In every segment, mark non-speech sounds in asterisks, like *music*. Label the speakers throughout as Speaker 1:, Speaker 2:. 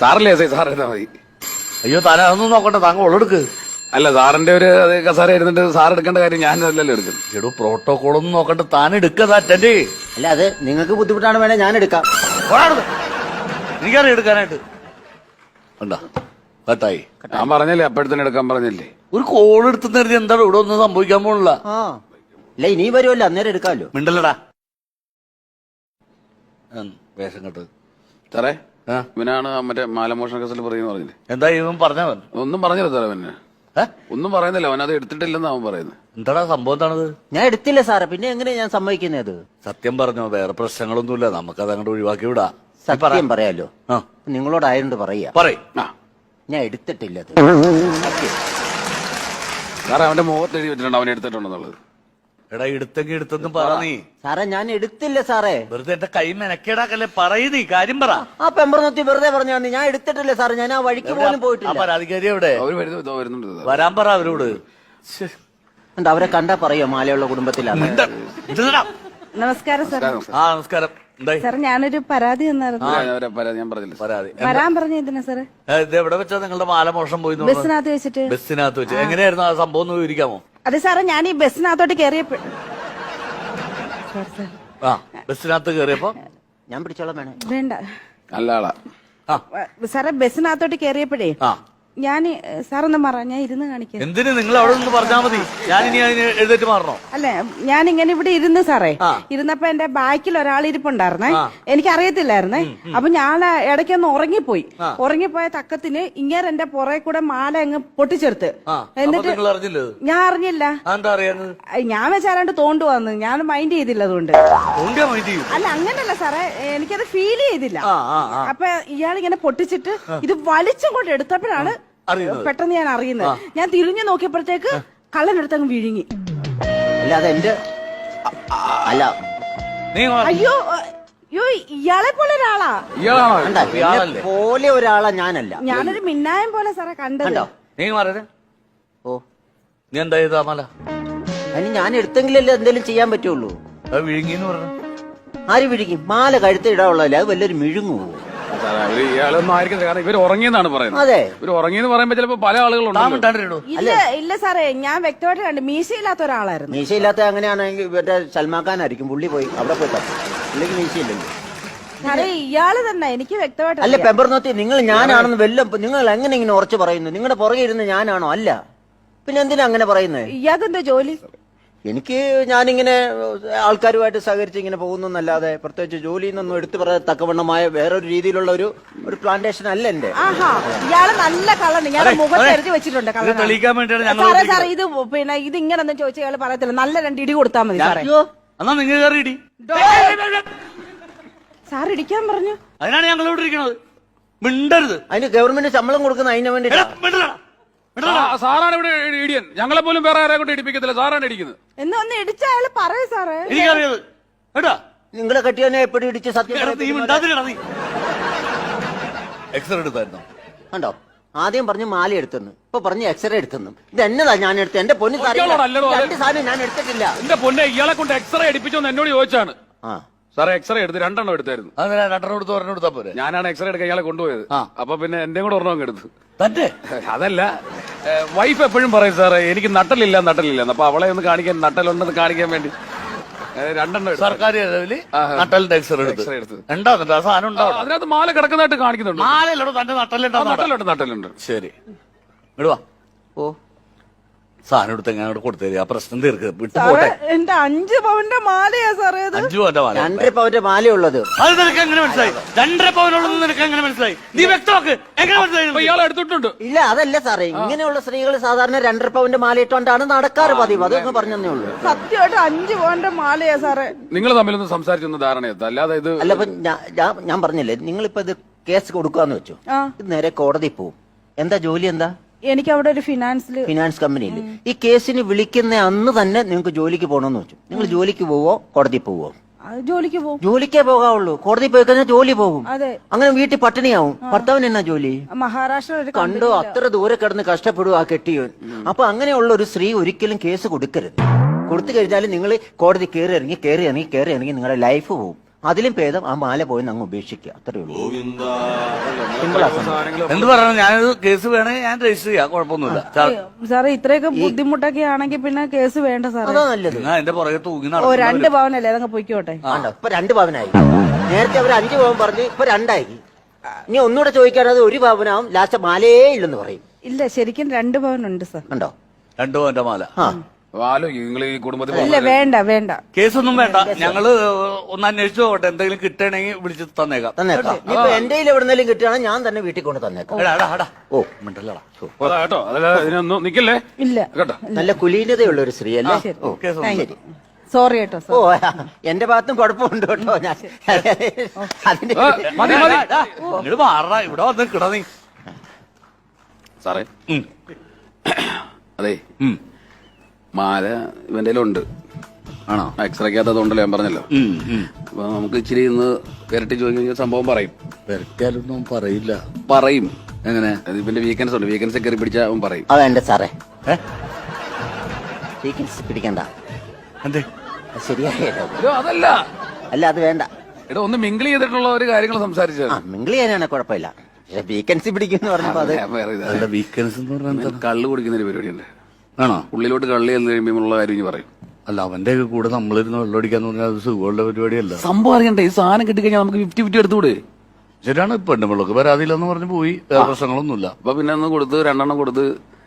Speaker 1: സാറല്ലേ S I sir എന്നാ മതി.
Speaker 2: അയ്യോ താൻ അതൊന്നും നോക്കണ്ട. താങ്കൾ ഉള്ളെടുക്ക്
Speaker 1: അല്ല സാറിന്റെ ഒരു അത് കസാര ഇരുന്നിട്ട് സാർ എടുക്കേണ്ട കാര്യം ഞാൻ അല്ലല്ലോ എടുക്കുന്നത്
Speaker 2: എടോ പ്രോട്ടോകോൾ ഒന്നും നോക്കണ്ട. താൻ എടുക്കുക അറ്റൻഡ്
Speaker 3: അല്ല അത് നിങ്ങൾക്ക് ബുദ്ധിമുട്ടാണ് വേണേ ഞാൻ എടുക്കാം.
Speaker 2: എനിക്കറിയാം എടുക്കാനായിട്ട്. ഉണ്ടോ? കട്ടായി.
Speaker 1: ഞാൻ പറഞ്ഞല്ലേ അപ്പോഴത്തേനും എടുക്കാൻ പറഞ്ഞല്ലേ?
Speaker 2: ഒരു കോൾ എടുത്തു നേരത്തെ എന്താ ഇവിടെ ഒന്നും സംഭവിക്കാൻ പോണില്ല?
Speaker 3: ആ. അല്ല ഇനി വരുമല്ലോ അന്നേരം എടുക്കാമല്ലോ.
Speaker 2: മിണ്ടല്ലടാ. വേഷം കേട്ടത്
Speaker 1: സാറേ. ഇവനാണ് മറ്റേ മാലമോഷണ കേസിൽ പറയുന്ന പറഞ്ഞില്ലേ?
Speaker 2: എന്താ ഇവൻ പറഞ്ഞവൻ
Speaker 1: ഒന്നും പറഞ്ഞില്ല സാറേ അവന്? ഒന്നും പറയുന്നില്ല അവൻ അത് എടുത്തിട്ടില്ലെന്ന് അവൻ പറയുന്നത്.
Speaker 2: എന്താടാ സംഭവം എന്താണത്?
Speaker 3: ഞാൻ എടുത്തില്ല സാറേ പിന്നെ എങ്ങനെയാ ഞാൻ സമ്മതിക്കുന്നത്
Speaker 2: സത്യം പറഞ്ഞോ വേറെ പ്രശ്നങ്ങളൊന്നുമില്ല നമുക്കത് അങ്ങോട്ട് ഒഴിവാക്കി വിടാ.
Speaker 3: സത്യം പറയാലോ?
Speaker 2: ആ.
Speaker 3: നിങ്ങളോടായതുകൊണ്ട് പറയാ.
Speaker 2: പറയും.
Speaker 3: ഞാൻ എടുത്തിട്ടില്ല
Speaker 1: സാറേ അവന്റെ മുഖത്ത് എഴുതി വെച്ചിട്ടുണ്ട് അവൻ എടുത്തിട്ടുണ്ടെന്നുള്ളത്.
Speaker 2: എടാ എടുത്തെങ്കിൽ എടുത്തെന്ന് പറ നീ.
Speaker 3: സാറേ ഞാൻ എടുത്തില്ല സാറേ.
Speaker 2: വെറുതെ എന്റെ കൈ മെനക്കേടാക്കല്ലേ പറയ് നീ കാര്യം പറ.
Speaker 3: ആ പെമ്പറന്നത്തി വെറുതെ പറഞ്ഞു ഞാൻ എടുത്തിട്ടില്ല സാറേ ഞാൻ ആ വഴിക്ക് പോലും
Speaker 2: ആ
Speaker 3: പോയിട്ടില്ല
Speaker 2: പരാതിക്കാരി എവിടെ?
Speaker 1: അവർ വരുന്നു ഇതോ വരുന്നുണ്ട്.
Speaker 2: വരാൻ പറ അവരോട്. ശ്ശെ.
Speaker 3: ഉണ്ട്, അവരെ കണ്ടാ പറയോ മാലയുള്ള കുടുംബത്തിലാണ്
Speaker 2: എന്താ?
Speaker 4: നമസ്കാരം സാർ.
Speaker 2: ആ നമസ്കാരം. എന്തായി?
Speaker 4: സാർ ഞാനൊരു പരാതി തന്നായിരുന്നു.
Speaker 1: ആ, ഞാൻ അവരെ പരാതി ഞാൻ പറഞ്ഞില്ല സാർ.
Speaker 2: പരാതി.
Speaker 4: വരാൻ പറഞ്ഞ എന്തിനാ സാറ്?
Speaker 2: ഏ, ഇത് എവിടെ വെച്ചാ നിങ്ങളുടെ മാല മോഷണം പോയി എന്ന് പറഞ്ഞത്?
Speaker 4: ബസ്സിനകത്ത് വെച്ചിട്ട്.
Speaker 2: ബസ്സിനകത്ത് വെച്ച്. എങ്ങനെയായിരുന്നു ആ സംഭവം വിവരിക്കാമോ?
Speaker 4: അതെ സാറേ ഞാൻ ഈ ബസ്സിനകത്തോട്ട് കയറിയപ്പോ.
Speaker 2: ആ ബസ്സിനകത്ത് കയറിയപ്പോ
Speaker 3: ഞാൻ പിടിച്ചോളാം വേണേ.
Speaker 4: വേണ്ട.
Speaker 1: നല്ല ആളാ.
Speaker 2: ആ.
Speaker 4: സാറേ ബസ്സിനകത്തോട്ട് കയറിയപ്പോഴേ
Speaker 2: ആ.
Speaker 4: ഞാൻ സാറൊന്ന് മാറ ഞാൻ ഇരുന്ന് കാണിക്കാം.
Speaker 2: എന്തിന്? നിങ്ങൾ അവിടെ നിന്ന് പറഞ്ഞാൽ മതി. ഞാൻ ഇനി എഴുന്നേറ്റ് മാറണോ?
Speaker 4: അല്ല ഞാൻ ഇങ്ങനെ ഇവിടെ ഇരുന്ന് സാറേ. ഇരുന്നപ്പോ എന്റെ ബാക്കിൽ ഒരാൾ ഇരിപ്പുണ്ടായിരുന്നേ. എനിക്ക് അറിയത്തില്ലായിരുന്നേ അപ്പൊ ഞാൻ ഇടയ്ക്കൊന്ന് ഉറങ്ങിപ്പോയി. ഉറങ്ങിപ്പോയ തക്കത്തിന് ഇങ്ങനെ എന്റെ പുറകെ കൂടെ മാല അങ്ങ് പൊട്ടിച്ചെടുത്ത്. എന്നിട്ട് ഞാൻ അറിഞ്ഞില്ല. ഞാൻ വെച്ചാരാണ്ട് തോണ്ടു വന്ന്. ഞാൻ മൈൻഡ് ചെയ്തില്ല അതുകൊണ്ട്. അല്ല അങ്ങനല്ല സാറേ. എനിക്കത് ഫീൽ ചെയ്തില്ല. അപ്പൊ ഇയാൾ ഇങ്ങനെ പൊട്ടിച്ചിട്ട് ഇത് വലിച്ചും കൊണ്ട് എടുത്തപ്പോഴാണ്. പെട്ടെന്ന് ഞാൻ അറിയുന്നത്. ഞാൻ തിരിഞ്ഞു നോക്കിയപ്പോഴത്തേക്ക് കള്ളനടുത്ത് അങ്ങ് വിഴുങ്ങി.
Speaker 3: അല്ല. അതെന്റെ അല്ല.
Speaker 4: അയ്യോ അയ്യോ ഇയാളെ പോലെ ഒരാളാ.
Speaker 3: കണ്ട? പോലെ ഒരാളാ ഞാനല്ല.
Speaker 4: ഞാനൊരു മിന്നായം പോലെ സാറേ കണ്ടത്.
Speaker 3: കണ്ടോ?
Speaker 2: നീ മാറേ
Speaker 3: ഓ.
Speaker 2: നീ എന്താ ചെയ്താ മാല?
Speaker 3: അതിന് ഞാൻ എടുത്തെങ്കിലല്ലേ എന്തെങ്കിലും ചെയ്യാൻ പറ്റുള്ളൂ.
Speaker 2: അത് വിഴുങ്ങിന്ന് പറഞ്ഞു.
Speaker 3: ആര് വിഴുങ്ങി? മാല കഴുത്ത് ഇടാനുള്ളതല്ലേ അത് വല്ലൊരു മിഴുങ്ങു
Speaker 1: അവർ ഇയാളൊന്നും ആയിരിക്കും കാരണം ഇവർ ഉറങ്ങിയെന്നാണ് പറയുന്നത്.
Speaker 3: അതെ.
Speaker 1: ഇവർ ഉറങ്ങിയെന്ന് പറയുമ്പോ ചിലപ്പോ പല ആളുകളുണ്ട്.
Speaker 4: ഇല്ല ഇല്ല സാറേ ഞാൻ വ്യക്തമായിട്ട് കണ്ടു. മീശയില്ലാത്ത ഒരാളായിരുന്നു.
Speaker 3: മീശയില്ലാത്ത അങ്ങനെയാണെങ്കിൽ ഇവരുടെ സൽമാൻ ഖാൻ ആയിരിക്കും. പുള്ളി പോയി അവിടെ പോയി തപ്പും. പുള്ളിക്ക് മീശയില്ലല്ലോ
Speaker 4: സാറേ ഇയാൾ തന്നെ. എനിക്ക് വ്യക്തമായിട്ട്
Speaker 3: അല്ല
Speaker 4: അറിയാം.
Speaker 3: പെമ്പർനോത്തി നിങ്ങൾ ഞാനാണെന്ന് വല്ല നിങ്ങൾ എങ്ങനെ ഇങ്ങനെ ഉറച്ചു പറയുന്നു? നിങ്ങളുടെ പുറകെ ഇരുന്ന് ഞാനാണോ? അല്ല. പിന്നെ എന്തിനാ അങ്ങനെ പറയുന്നത്
Speaker 4: ഇയാൾക്ക് എന്താ ജോലി?
Speaker 3: എനിക്ക് ഞാനിങ്ങനെ ആൾക്കാരുമായിട്ട് സഹകരിച്ച് ഇങ്ങനെ പോകുന്നല്ലാതെ പ്രത്യേകിച്ച് ജോലിയിൽ നിന്നൊന്നും എടുത്തു പറയാൻ തക്കവണ്ണമായ വേറൊരു രീതിയിലുള്ള ഒരു ഒരു പ്ലാന്റേഷൻ അല്ല എന്റെ
Speaker 4: ആഹാ ഇയാൾ നല്ല കള്ളന് ഞാൻ മുഖത്ത്. എഴുതി വെച്ചിട്ടുണ്ട്
Speaker 2: ഇത്
Speaker 4: സാറേ. സാറേ പിന്നെ ഇത് ഇങ്ങനൊന്നും ചോദിച്ചാൽ ഇയാൾ പറയത്തില്ല. നല്ല രണ്ട് ഇടി കൊടുത്താൽ മതി സാറേ.
Speaker 2: എന്നാ നിങ്ങൾ കയറി ഇടി.
Speaker 4: സാർ ഇടിക്കാൻ പറഞ്ഞു.
Speaker 2: അതിനാണ് ഞങ്ങൾ ഇവിടെ ഇരിക്കണത് മിണ്ടരുത്.
Speaker 3: അതിന് ഗവൺമെന്റ് ശമ്പളം കൊടുക്കുന്ന അതിന് വേണ്ടി
Speaker 1: സാറാണ് ഇവിടെ ഇടിയൻ. ഞങ്ങളെ പോലും വേറെ ആരെ കൊണ്ട് ഇടിപ്പിക്കത്തില്ല. സാറാണ് ഇടിക്കുന്നത്.
Speaker 4: എന്നാ ഒന്ന് ഇടിച്ച അയാൾ പറയൂ സാറേ.
Speaker 2: എനിക്കറിയത് കേട്ടാ
Speaker 3: നിങ്ങളെ കെട്ടിയവനെ എപ്പോഴും ഇടിച്ച് സത്യം
Speaker 2: എക്സ്റേ എടുത്തായിരുന്നോ?
Speaker 3: കണ്ടോ? ആദ്യം പറഞ്ഞു മാല എടുത്തെന്ന്. ഇപ്പൊ പറഞ്ഞു എക്സ്റേ എടുത്തെന്ന്. ഇത് എന്നതാ ഞാൻ എടുത്തത് എന്റെ പൊന്നു സാറേ രണ്ട് സാധനം ഞാൻ എടുത്തിട്ടില്ല.
Speaker 1: എന്റെ പൊന്നെ ഇയാളെ കൊണ്ട് എക്സ്റേ എടുപ്പിച്ചോന്ന് എന്നോട് ചോദിച്ചാണ്.
Speaker 3: ആ.
Speaker 1: സാറേ എക്സ്റേ എടുത്ത് രണ്ടെണ്ണം എടുത്തായിരുന്നു.
Speaker 2: അങ്ങനെ രണ്ടെണ്ണം എടുത്ത് ഒരെണ്ണം എടുത്താ പോരെ?
Speaker 1: ഞാനാണ് എക്സ്റേ എടുക്കാൻ ഇയാളെ കൊണ്ടുപോയത്.
Speaker 2: ആ.
Speaker 1: അപ്പൊ പിന്നെ എന്റെ കൂടെ ഒരെണ്ണം അങ്ങ് എടുത്തു.
Speaker 2: തന്റെ?
Speaker 1: അതല്ല വൈഫ് എപ്പോഴും പറയും സാറേ എനിക്ക് നട്ടലില്ല നട്ടലില്ല. അപ്പൊ അവളെ ഒന്ന് കാണിക്കാൻ നട്ടലുണ്ടെന്ന് കാണിക്കാൻ വേണ്ടി. രണ്ടെണ്ണം എടുത്തു.
Speaker 2: സർക്കാർ ചെലവിൽ
Speaker 1: ആ.
Speaker 2: നട്ടലിന്റെ എക്സ്റേ എടുത്ത്.
Speaker 1: എക്സ്റേ എടുത്ത്.
Speaker 2: ഉണ്ടോ എന്നിട്ട് ആ സാധനം
Speaker 1: ആ,
Speaker 2: ഉണ്ടോ
Speaker 1: അതിനകത്ത് മാല കിടക്കുന്നതായിട്ട് കാണിക്കുന്നുണ്ട്.
Speaker 2: നാലല്ലോ തന്റെ
Speaker 1: ആ,
Speaker 2: നട്ടലുണ്ട്
Speaker 1: നട്ടലുണ്ട്
Speaker 2: ശരി. ഇടുവാ
Speaker 3: ഓ.
Speaker 2: സാധനം എടുത്ത് എങ്ങനെ അങ്ങോട്ട് കൊടുത്തേരി? ആ പ്രശ്നം തീർക്ക്. വിട്ടു
Speaker 4: സാറേ
Speaker 2: പോട്ടെ.
Speaker 4: എന്റെ അഞ്ച് പവന്റെ മാലയാ സാറേ അത്
Speaker 2: അഞ്ചു പവന്റെ മാല.
Speaker 3: രണ്ടര പവന്റെ മാലയുള്ളത്.
Speaker 2: അത് നിനക്ക് എങ്ങനെ മനസ്സിലായി? രണ്ടര പവനുള്ളത് നിനക്ക് എങ്ങനെ മനസ്സിലായി? നീ വ്യക്തമാക്ക്. എങ്ങനെ മനസ്സിലായി?
Speaker 1: ഇയാൾ എടുത്തിട്ടുണ്ട്.
Speaker 3: ഇല്ല അതല്ല സാറേ. ഇങ്ങനെയുള്ള സ്ത്രീകൾ സാധാരണ രണ്ടര പവന്റെ മാല ഇട്ടുകൊണ്ടാണ് നടക്കാറ് പതിവ്. അതൊന്ന് പറഞ്ഞേ ഉള്ളൂ.
Speaker 4: സത്യമായിട്ട് അഞ്ച് പവന്റെ മാലയാ സാറേ.
Speaker 1: നിങ്ങൾ തമ്മിലൊന്ന് സംസാരിച്ചൊന്ന് ധാരണയെത്ത അല്ലാതെ ഇത്
Speaker 3: അല്ല ഇപ്പൊ ഞാ- ഞാ- ഞാൻ പറഞ്ഞില്ലേ നിങ്ങളിപ്പോ ഇത് കേസ് കൊടുക്കാന്ന് വെച്ചു.
Speaker 4: ആ.
Speaker 3: ഇത് നേരെ കോടതി പോവും. എന്താ ജോലി എന്താ?
Speaker 4: എനിക്ക് അവിടെ ഒരു ഫിനാൻസ്
Speaker 3: ഫിനാൻസ് കമ്പനിയിൽ ഈ കേസിന് വിളിക്കുന്ന അന്ന് തന്നെ നിങ്ങൾക്ക് ജോലിക്ക് പോകണമെന്ന് വെച്ചു. നിങ്ങൾ ജോലിക്ക് പോവോ കോടതി പോവോ?
Speaker 4: ജോലിക്ക് പോകും
Speaker 3: ജോലിക്കേ പോകാവുള്ളൂ. കോടതി പോയി കഴിഞ്ഞാൽ ജോലി പോകും.
Speaker 4: അതെ.
Speaker 3: അങ്ങനെ വീട്ടിൽ പട്ടിണിയാവും. ഭർത്താവിന് എന്നാ ജോലി?
Speaker 4: മഹാരാഷ്ട്ര
Speaker 3: കണ്ടോ? അത്ര ദൂരെ കിടന്ന് കഷ്ടപ്പെടുക ആ കെട്ടിയോ അപ്പൊ അങ്ങനെയുള്ള ഒരു സ്ത്രീ ഒരിക്കലും കേസ് കൊടുക്കരുത്. കൊടുത്തു കഴിഞ്ഞാൽ നിങ്ങൾ കോടതി കയറി ഇറങ്ങി കയറി ഇറങ്ങി കയറി ഇറങ്ങി നിങ്ങളുടെ ലൈഫ് പോവും. അതിലും ഭേദം ആ മാല പോയി അങ്ങ് ഉപേക്ഷിക്കുക. അത്രേ ഉള്ളൂ.
Speaker 2: എന്ത് പറയണം? ഞാനത് കേസ് വേണമെങ്കിൽ ഞാൻ രജിസ്റ്റർ ചെയ്യാം. കുഴപ്പമൊന്നുമില്ല. സാർ,
Speaker 4: സാറേ ഇത്രയൊക്കെ ബുദ്ധിമുട്ടൊക്കെ ആണെങ്കിൽ പിന്നെ കേസ് വേണ്ട സാറേ.
Speaker 3: അതാ നല്ലത്.
Speaker 2: ഞാൻ എന്റെ പുറകെ തൂങ്ങി
Speaker 4: ഓ. രണ്ട് പവനല്ലേ? അതങ്ങ് പൊയ്ക്കോട്ടെ.
Speaker 3: ആണ്ടോ ഇപ്പൊ രണ്ട് പവനായി. നേരത്തെ അവർ അഞ്ച് പവൻ പറഞ്ഞു ഇപ്പൊ രണ്ടായി. ഇനി ഒന്നുകൂടെ ചോദിക്കാനത് ഒരു പവനാവും ലാസ്റ്റ് മാലയേ ഇല്ലെന്ന് പറയും.
Speaker 4: ഇല്ല ശരിക്കും രണ്ട് പവനുണ്ട് സാർ.
Speaker 3: കണ്ടോ
Speaker 2: രണ്ടു പവന്റെ മാല.
Speaker 3: ആ.
Speaker 1: ആലോചിക്കും നിങ്ങൾ ഈ കുടുംബത്തിൽ
Speaker 4: ഇല്ല വേണ്ട വേണ്ട.
Speaker 2: കേസൊന്നും വേണ്ട. ഞങ്ങൾ ഒന്ന് അന്വേഷിച്ചു പോകട്ടെ എന്തെങ്കിലും കിട്ടണമെങ്കിൽ വിളിച്ച് തന്നേക്കാം.
Speaker 3: തന്നേക്കാം. ഇപ്പൊ എന്റെ കയ്യിൽ എവിടെന്നെങ്കിലും കിട്ടുകയാണെങ്കിൽ ഞാൻ തന്നെ വീട്ടിൽ കൊണ്ട് തന്നേക്കാം.
Speaker 2: എടാ, എടാ, എടാ.
Speaker 3: ഓ.
Speaker 2: മിണ്ടല്ലടാ.
Speaker 1: അതാ കേട്ടോ. അതല്ല ഇതിനൊന്നും നിക്കല്ലേ
Speaker 4: ഇല്ല.
Speaker 1: കേട്ടോ.
Speaker 3: നല്ല കുലീനതയുള്ള ഒരു സ്ത്രീ അല്ലേ
Speaker 4: ശരി.
Speaker 3: ഓ
Speaker 2: കേസൊന്നും
Speaker 3: ശരി.
Speaker 4: സോറി കേട്ടോ
Speaker 3: ഓ
Speaker 4: സാർ
Speaker 3: എന്റെ ഭാഗത്തും കുഴപ്പമുണ്ട് കേട്ടോ. ഞാൻ അതിന്റെ
Speaker 1: ആ, മതി മതി.
Speaker 2: മാറടാ ഇവിടെ വന്ന് കിടന്നീ. നീ
Speaker 1: സാറേ.
Speaker 2: ഉം.
Speaker 1: അതെ.
Speaker 2: ഉം.
Speaker 1: മാല ഇവന്റെ ഉണ്ട്
Speaker 2: ആണോ?
Speaker 1: എക്സ്റേക്കാത്തതുകൊണ്ടല്ലോ ഞാൻ പറഞ്ഞല്ലോ. അപ്പൊ നമുക്ക് ഇച്ചിരി ഇന്ന് ഇരട്ടി ചോദിക്കുന്ന സംഭവം പറയും.
Speaker 2: പെരക്കാലൊന്നും പറയില്ല.
Speaker 1: പറയും.
Speaker 2: എങ്ങനെ?
Speaker 1: അത് ഇവന്റെ വീക്കൻസ് ഉണ്ട്. വീക്കൻസ് കയറി പിടിച്ചാൽ അവൻ പറയും.
Speaker 3: അതെ എന്റെ സാറേ? സീക്വൻസ് പിടിക്കണ്ട.
Speaker 2: എന്തേ?
Speaker 3: അത് ശരിയായല്ലോ
Speaker 1: എടോ, അതല്ല.
Speaker 3: അല്ല അത് വേണ്ട.
Speaker 1: എടോ ഒന്ന് മിങ്കിൾ ചെയ്തിട്ടുള്ള ഒരു കാര്യങ്ങൾ സംസാരിച്ചത്
Speaker 3: ആ മിങ്കിൾ ചെയ്യാനാണ് കുഴപ്പമില്ല. വീക്കൻസി പിടിക്കുന്നു പറഞ്ഞപ്പോ അത്
Speaker 1: വേറെ ഇതാ.
Speaker 2: അല്ല വീക്കെൻഡ്സ് എന്ന് പറഞ്ഞാൽ
Speaker 1: കള്ള് കുടിക്കുന്ന ഒരു പരിപാടിയുണ്ട്.
Speaker 2: ആണോ?
Speaker 1: ഉള്ളിലോട്ട് കള്ളി എന്ന് കഴിയുമ്പോഴുള്ള കാര്യം ഇനി പറയും.
Speaker 2: അല്ല അവന്റെ ഒക്കെ കൂടെ നമ്മളിരുന്ന് വെള്ളം അടിക്കാന്ന് പറഞ്ഞാൽ അത് സുഖമുള്ള പരിപാടിയല്ല.
Speaker 1: സംഭവം അറിയണ്ടേ? ഈ സാധനം കിട്ടിക്കഴിഞ്ഞാൽ നമുക്ക് ഫിഫ്റ്റി ഫിഫ്റ്റി എടുത്തുകൂടെ?
Speaker 2: ശരിയാണ് പെണ്ണുമ്പിള്ളക്ക് പരാതിയില്ലെന്ന് പറഞ്ഞ് പോയി. വേറെ പ്രശ്നങ്ങളൊന്നുമില്ല.
Speaker 1: അപ്പൊ പിന്നെ ഒന്ന് കൊടുത്ത് രണ്ടെണ്ണം കൊടുത്ത്.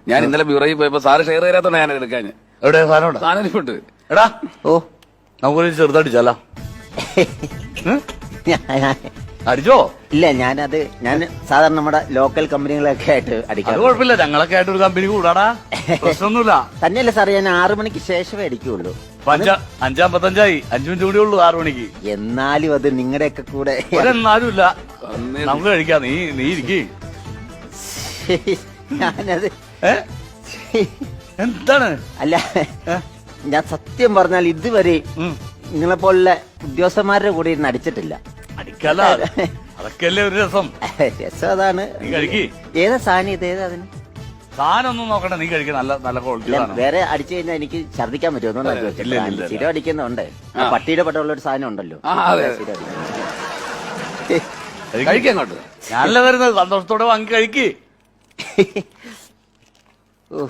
Speaker 1: ഞാൻ ഇന്നലെ ബ്യൂറോയിൽ പോയപ്പോ സാറ് ഷെയർ ചെയ്യാത്തോണ്ട് ഞാൻ എടുക്കാൻ.
Speaker 2: എവിടെ? സാധനം ഇവിടെ?
Speaker 1: സാധനം ഇരിപ്പുണ്ട്.
Speaker 2: എടാ
Speaker 3: ഓ
Speaker 2: നമുക്കൊരു ചെറുതടിച്ചാലോ. *laughs*
Speaker 3: ഞാൻ-
Speaker 2: അടിച്ചോ?
Speaker 3: ഇല്ല ഞാനത് ഞാൻ സാധാരണ നമ്മുടെ ലോക്കൽ കമ്പനികളൊക്കെ ആയിട്ട്
Speaker 2: അത്
Speaker 3: അടിക്കാം
Speaker 2: കുഴപ്പമില്ല. ഞങ്ങളൊക്കെ ആയിട്ട് ഒരു കമ്പനി കൂടാടാ. പ്രശ്നമൊന്നുമില്ല.
Speaker 3: തന്നെയല്ല സാർ ഞാൻ ആറു മണിക്ക് ശേഷമേ അടിക്കുള്ളൂ.
Speaker 2: അഞ്ചാ അഞ്ചാമ്പത്തഞ്ചായി. അഞ്ചു മിനിറ്റ് കൂടി ഉള്ളൂ ആറു മണിക്ക്.
Speaker 3: എന്നാലും അത് നിങ്ങളുടെ ഒക്കെ കൂടെ
Speaker 2: എന്നാലും ഇല്ല. നമുക്ക് കഴിക്കാം. നീ നീ ഇരിക്കേ.
Speaker 3: ഞാനത്
Speaker 2: എന്താണ്?
Speaker 3: അല്ല ഞാൻ സത്യം പറഞ്ഞാൽ ഇതുവരെ
Speaker 2: നിങ്ങളെപ്പോലുള്ള
Speaker 3: നിങ്ങളെ പോലുള്ള ഉദ്യോഗസ്ഥന്മാരുടെ കൂടെ ഇരുന്ന് അടിച്ചിട്ടില്ല.
Speaker 2: അടിക്കല്ല അതൊക്കെയല്ലേ ഒരു രസം.
Speaker 3: രസം അതാണ്
Speaker 2: നീ കഴിക്ക്.
Speaker 3: ഏതാ സാധനം ഇത്? ഏതാ അതിന്?
Speaker 2: സാധനം ഒന്നും നോക്കണ്ട നീ കഴിക്കുക നല്ല നല്ല ക്വാളിറ്റി
Speaker 3: ഇല്ല,
Speaker 2: സാധനം.
Speaker 3: വേറെ അടിച്ചു കഴിഞ്ഞാൽ എനിക്ക് ഛർദിക്കാൻ പറ്റുമോ?
Speaker 2: ഇല്ല, ഇല്ല, ഇല്ല, ഇല്ല.
Speaker 3: സ്ഥിരം അടിക്കുന്നുണ്ട്. ആ പട്ടിയുടെ പട്ടമുള്ള ഒരു സാധനം ഉണ്ടല്ലോ.
Speaker 1: ആ, അതെ.
Speaker 3: സ്ഥിരം അടിക്കുന്നത്.
Speaker 1: കഴിക്കാൻ അങ്ങോട്ട്.
Speaker 2: ഞാനല്ല വരുന്നത് സന്തോഷത്തോടെ വാങ്ങി കഴിക്ക്.
Speaker 3: ഓ,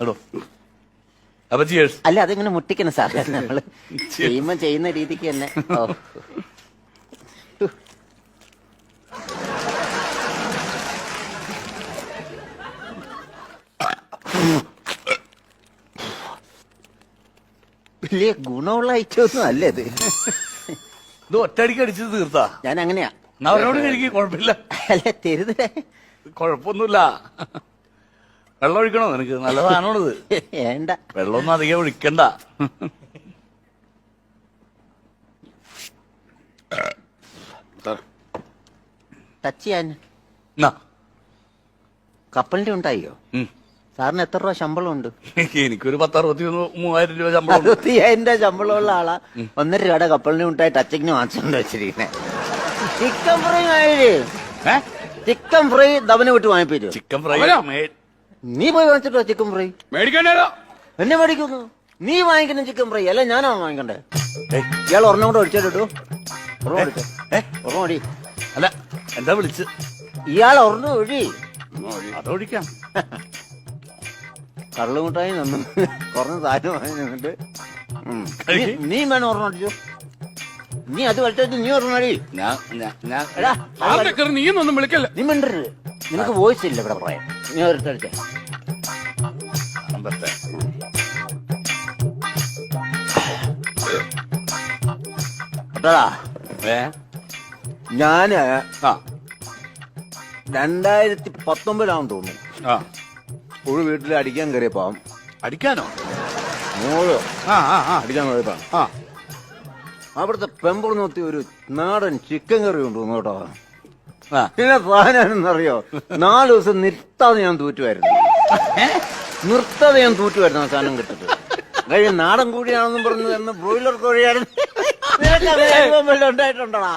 Speaker 2: എടോ. അപ്പൊ ചിയേഴ്സ്
Speaker 3: അല്ല അതിങ്ങനെ മുട്ടിക്കണം സാർ *laughs* നമ്മൾ ചെയ്യുമ്പോ ചെയ്യുന്ന രീതിക്ക് തന്നെ. ഓ. വലിയ ഗുണമുള്ള ഐറ്റമൊന്നും അല്ല ഇത്.
Speaker 2: ഇത് ഒറ്റയടിക്ക് അടിച്ചു തീർത്താ?
Speaker 3: ഞാൻ അങ്ങനെയാ
Speaker 2: എന്നാ അവരോട് കഴിക്കും കുഴപ്പമില്ല.
Speaker 3: അല്ല തരുതേ.
Speaker 2: കുഴപ്പമൊന്നുമില്ല. വെള്ളം ഒഴിക്കണോ നിനക്ക്? നല്ല സാധനമാണിത് *laughs*
Speaker 3: വേണ്ട.
Speaker 2: വെള്ളമൊന്നും അധികം ഒഴിക്കണ്ട.
Speaker 3: ടച്ച് ചെയ്യാൻ.
Speaker 2: എന്നാ
Speaker 3: കപ്പലിന്റെ ഉണ്ടായോ?
Speaker 2: ഉം.
Speaker 3: സാറിന് എത്ര രൂപ ശമ്പളം ഉണ്ട്
Speaker 2: എനിക്കൊരു പത്തറുപത്തി മൂവായിരം രൂപ ശമ്പളം ഉണ്ട്.
Speaker 3: അറുപത്തിയായിരം രൂപ ശമ്പളമുള്ള ആളാ. ഒന്നര രൂപയുടെ കപ്പലിന് ഉണ്ടായി ടച്ചിങ്ങിന് വാങ്ങിച്ചുകൊണ്ട് വെച്ചിരിക്കുന്നേ. Chicken fry? ചിക്കൻ ഫ്രൈ ദവനെ വിട്ട് വാങ്ങിപ്പിച്ചു
Speaker 2: ചിക്കൻ ഫ്രൈ
Speaker 3: നീ പോയി വാങ്ങിച്ചിട്ടോ ചിക്കൻ ഫ്രൈ?
Speaker 1: മേടിക്കാനോ
Speaker 3: എന്നെ മേടിക്കുന്നു. നീ വാങ്ങിക്കുന്ന ചിക്കൻ ഫ്രൈ അല്ല ഞാനാണ് വാങ്ങിക്കണ്ടേ? ഇയാൾ ഒരെണ്ണം കൂടെ ഒഴിച്ചിട്ടോ
Speaker 2: അല്ല എന്താ വിളിച്ച്
Speaker 3: ഇയാൾ ഒരെണ്ണം ഒഴി.
Speaker 2: അതൊഴിക്കാം. *laughs*
Speaker 3: കള്ളുമുട്ടായി നിന്നു കുറഞ്ഞ സാധനം വാങ്ങി നിന്നിട്ട്. നീ- വേണം ഓർമ്മ അടിച്ചു. നീ അത് വലിച്ചു നീ ഓർമ്മ അടി.
Speaker 1: നീയൊന്നും വിളിക്കല്ല?
Speaker 3: നീ മിണ്ടരുത്. നിനക്ക് വോയിസ് ഇല്ല ഇവിടെ പറയാൻ. നീ
Speaker 2: ഏ? ഞാൻ
Speaker 3: രണ്ടായിരത്തി പത്തൊമ്പതിലാണെന്ന് തോന്നുന്നു. ഒരു വീട്ടിൽ അടിക്കാൻ കയറിയപ്പോ
Speaker 2: അടിക്കാനോ?
Speaker 3: മോൾ
Speaker 2: ആ ആ ആ.
Speaker 3: അടിക്കാൻ കയറിയപ്പോ
Speaker 2: ആ.
Speaker 3: അവിടുത്തെ പെമ്പർ നോത്തി ഒരു നാടൻ ചിക്കൻ കറി കൊണ്ടുവന്നു കേട്ടോ. പിന്നെ സാധനമെന്നറിയോ നാല് ദിവസം നിർത്താതെ ഞാൻ തൂറ്റുമായിരുന്നു നിർത്താതെ ഞാൻ തൂറ്റുമായിരുന്നു ആ സാധനം കിട്ടിട്ട്. കഴിഞ്ഞ നാടൻ കോഴിയാണെന്നും പറഞ്ഞു എന്ന് ബ്രോയിലർ കോഴിയായിരുന്നു. നിനക്ക് അങ്ങനെ അനുഭവം വല്ലതും ഉണ്ടായിട്ടുണ്ടോടാ?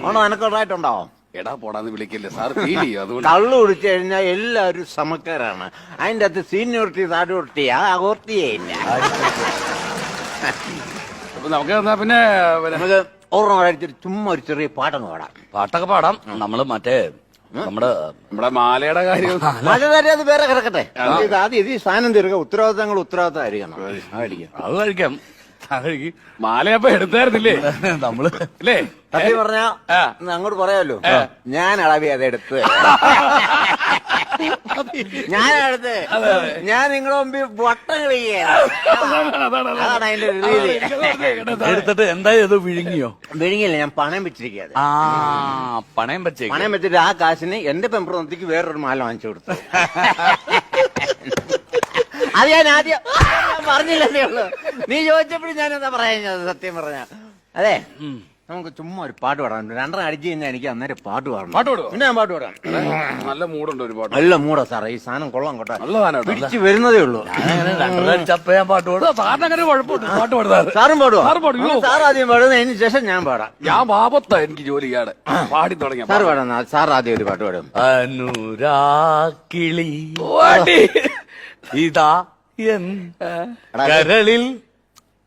Speaker 3: ഉണ്ടോ നിനക്ക് ഉണ്ടായിട്ടുണ്ടോ?
Speaker 1: എടാ പോടാന്ന് വിളിക്കില്ല. സാർ ഫീൽ ചെയ്യും? അതുകൊണ്ട്
Speaker 3: കള്ളു കുടിച്ചു കഴിഞ്ഞാൽ എല്ലാവരും സമക്കാരാണ്. അതിന്റെ അത് സീനിയോറിറ്റി താഴോട്ടി ആ അകോർത്തിയേ ഇല്ല.
Speaker 1: അപ്പൊ നമുക്ക് എന്നാ പിന്നെ പിന്നെ
Speaker 3: നമുക്ക് ഓർമ്മ ചുമ്മാ ഒരു ചെറിയ പാട്ടങ്ങ് പാടാം.
Speaker 2: പാട്ടൊക്കെ പാടാം. നമ്മൾ മറ്റേ നമ്മുടെ
Speaker 1: നമ്മുടെ മാലയുടെ കാര്യം.
Speaker 3: അത് അത് വേറെ കിടക്കട്ടെ. ഇത് ആദ്യം ഇത് ഈ സാധനം തീർക്കുക. ഉത്തരവാദിത്തങ്ങൾ ഉത്തരവാദിത്തം ആയിരിക്കണം
Speaker 2: അത് കഴിക്കാം. അത് കഴിക്കും
Speaker 1: മാലയപ്പോ എടുത്തായിരുന്നില്ലേ?
Speaker 2: നമ്മൾ
Speaker 1: അല്ലേ
Speaker 3: സത്യം പറഞ്ഞ. അങ്ങോട്ട് പറയാമല്ലോ ഞാൻ അളവി അത് എടുത്ത്. ഞാൻ എടുത്ത്. ഞാൻ നിങ്ങളുടെ മുമ്പിൽ വട്ടം
Speaker 2: എടുത്തിട്ട് എന്തായി? അത് വിഴുങ്ങിയോ?
Speaker 3: വിഴുങ്ങിയില്ല ഞാൻ പണയം വെച്ചിരിക്കുകയാണ്.
Speaker 2: ആ പണയം വെച്ചേക്ക്.
Speaker 3: പണയം വെച്ചിട്ട് ആ കാശിന് എന്റെ പെമ്പ്രന്തിക്ക് വേറൊരു മാല വാങ്ങിച്ചു കൊടുത്തു. അത് ഞാൻ ആദ്യം ഞാൻ പറഞ്ഞില്ലേ ഉള്ളൂ. നീ ചോദിച്ചപ്പോഴും ഞാൻ എന്താ പറയാ സത്യം പറഞ്ഞ. അതെ? നമുക്ക് ചുമ്മാ ഒരു പാട്ട് പാടാൻ രണ്ടര അടിച്ചു കഴിഞ്ഞാൽ എനിക്ക് അന്നേരം പാട്ട് പാടണം.
Speaker 1: പാട്ട് പാടുവോ?
Speaker 3: പിന്നെ ഞാൻ പാട്ട് പാടാം.
Speaker 1: നല്ല മൂടുണ്ട് ഒരു പാട്ട്.
Speaker 3: നല്ല മൂടാ സാറേ. ഈ സാധനം കൊള്ളാം കേട്ടോ.
Speaker 1: നല്ല സാധനം കേട്ടോ.
Speaker 3: പിടിച്ചു വരുന്നതേ ഉള്ളൂ.
Speaker 2: ചപ്പ ഞാൻ പാട്ട് പാടും.
Speaker 1: സാറിന് അങ്ങനെ കുഴപ്പമുണ്ട് പാട്ട് പാടുന്നത്
Speaker 3: സാറും. പാടുവോ?
Speaker 1: സാറ് പാടും. അയ്യോ.
Speaker 3: സാർ ആദ്യം പാടുന്നതിന് ശേഷം ഞാൻ പാടാം.
Speaker 1: ഞാൻ പാപത്ത എനിക്ക് ജോലി പാടി തുടങ്ങിയ
Speaker 3: സാർ പാടാം. സാർ ആദ്യം ഒരു പാട്ട് പാടും.
Speaker 2: അനുരാക്കിളി
Speaker 1: പാടി.
Speaker 2: ഇതാ എൻ കരളിൽ.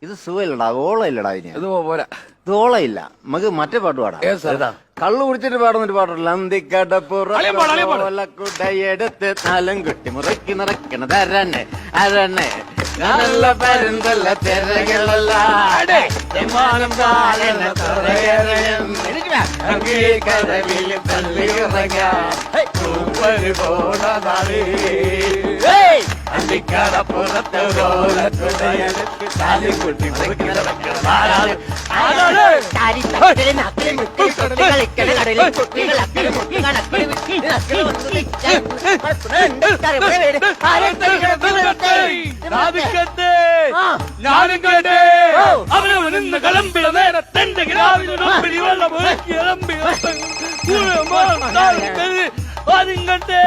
Speaker 3: ഇത് സുഖമില്ലടാ ഓളയില്ലടാ ഇനി.
Speaker 1: ഇത് പോരാ.
Speaker 3: ഇത് ഓളയില്ല നമുക്ക് മറ്റേ പാട്ട് പാടാം. കള്ളു കുടിച്ചിട്ട്
Speaker 1: പാടുന്നൊരു പാട്ടുണ്ട്.
Speaker 3: അന്തിക്കടപ്പുറക്കുടയെടുത്ത് തലം കുട്ടി മുറക്കി നിറക്കണത് അരണ്ണെ അരണ്ണെ നല്ല പരുന്തല്ല തിരകളല്ലേ. പള്ളിക്കടപ്പുറത്ത്
Speaker 2: കോലത്തുടയടുത്ത്
Speaker 3: താലിക്കുട്ടി
Speaker 2: ഞാനും കേട്ടേ അവനെ നിന്ന് കളമ്പിട നേരത്തെന്റെ ഗ്രാമിൽ വെള്ളം ഇളമ്പി
Speaker 3: അതിങ്ങട്ടേ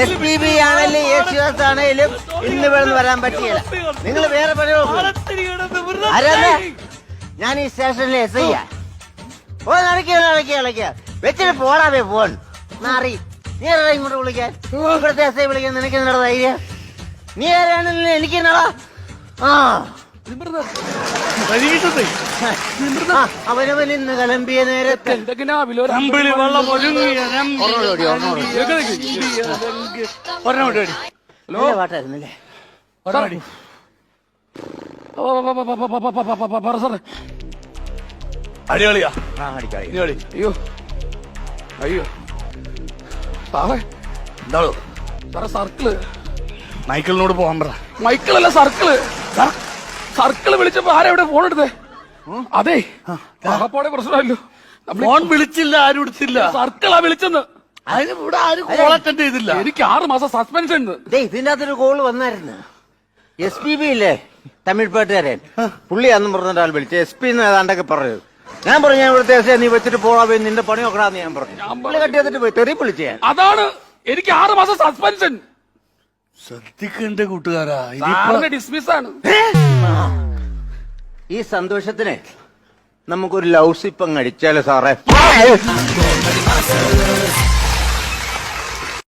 Speaker 3: എസ് പി ബി ആണെങ്കിലും യേശുദാസ് ആണെങ്കിലും ഇന്ന് ഇവിടെ വരാൻ പറ്റിയില്ല. നിങ്ങൾ വേറെ പണി ഞാൻ ഈ സ്റ്റേഷനിൽ എസ് ഐ ഓ നടക്കിയ നടക്കിയ നടക്കിയ വെച്ചിട്ട് പോടാവേ ഫോൺ മാറി നീ ആരാ ഇങ്ങോട്ട് വിളിക്കാൻ? ഇവിടുത്തെ എസ് ഐ വിളിക്കാൻ നിനക്ക് നടന്ന ധൈര്യം? നീ ആരാണെങ്കിലും എനിക്ക് നടാ ആ ആ, അവനവൻ ഇന്ന് നേരത്തെ
Speaker 2: മൈക്കിളിനോട് പോകാൻ പറ.
Speaker 1: മൈക്കിളല്ല സർക്കിൾ. സർക്കിൾ വിളിച്ചപ്പോ ആരെവിടെ ഫോൺ എടുത്തേ? അതെ. ആകപ്പാടെ പ്രശ്നമല്ലോ
Speaker 2: ഫോൺ വിളിച്ചില്ല ആരും എടുത്തില്ല.
Speaker 1: സർക്കിളാ വിളിച്ചെന്ന്.
Speaker 2: അതിന് ഇവിടെ ആരും കോൾ അറ്റൻഡ് ചെയ്തില്ല.
Speaker 1: എനിക്ക് ആറ് മാസം സസ്പെൻഷൻ ഉണ്ട്.
Speaker 3: അതൊരു കോൾ വന്നായിരുന്നു. എസ് പി ബി ഇല്ലേ? തമിഴ് പാട്ടുകാരൻ. പുള്ളിയാന്നും പറഞ്ഞ ഒരാൾ വിളിച്ചു. എസ് പി എന്ന് ഏതാണ്ടൊക്കെ പറഞ്ഞു. ഞാൻ പറഞ്ഞു ഞാൻ ഇവിടുത്തെ നീ വെച്ചിട്ട് പോകാൻ പോയി നിന്റെ പണി നോക്കടാന്ന് ഞാൻ പറഞ്ഞു. പുള്ളി കട്ടി വന്നിട്ട് പോയി. തെറി വിളിച്ചു ഞാൻ.
Speaker 1: അതാണ് എനിക്ക് ആറ് മാസം സസ്പെൻഷൻ
Speaker 2: ശ്രദ്ധിക്കണ്ടേ കൂട്ടുകാരാ.
Speaker 1: ഡിസ്മിസ് ആണ്.
Speaker 3: ഈ സന്തോഷത്തിന് നമുക്കൊരു ലൗസിപ്പം കഴിച്ചാലോ സാറേ?